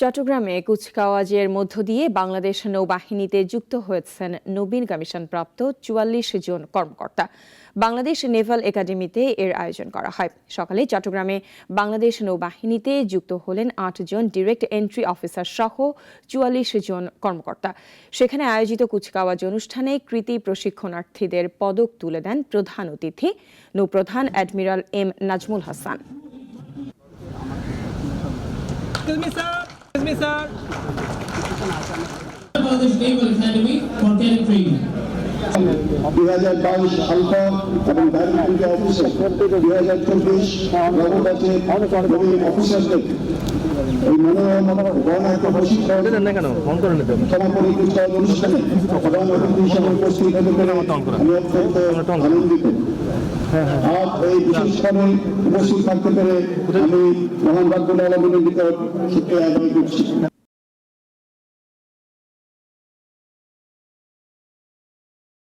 চট্টগ্রামে কুচকাওয়াজের মধ্য দিয়ে বাংলাদেশ নৌবাহিনীতে যুক্ত হয়েছেন নবীন কমিশন প্রাপ্ত চুয়াল্লিশ জন কর্মকর্তা। বাংলাদেশ নেভাল একাডেমিতে এর আয়োজন করা হয়। সকালে চট্টগ্রামে বাংলাদেশ নৌবাহিনীতে যুক্ত হলেন আট জন ডিরেক্ট এন্ট্রি অফিসার সহ চুয়াল্লিশ জন কর্মকর্তা। সেখানে আয়োজিত কুচকাওয়াজ অনুষ্ঠানে কৃতি প্রশিক্ষণার্থীদের পদক তুলে দেন প্রধান অতিথি, নৌপ্রধান admiral M Nazmul Hasan. Me, sir. Naval Academy for Cadet Training. দুই হাজার বাইশ আলফা এবং ডাইরেক্টর অফিসার দুই হাজার চব্বিশ অফিসারদের এই মনোরম গণায়ত্ত প্রশিক্ষণ সমাপনী কুচকাওয়াজ অনুষ্ঠানে প্রধান অতিথি হিসেবে উপস্থিত হতে পেরে আমি অত্যন্ত আনন্দিত। আজ এই বিশেষ স্থানে উপস্থিত থাকতে পেরে আমি মহান বাকুল আলমিনের ভিতর শিক্ষা আদায় করছি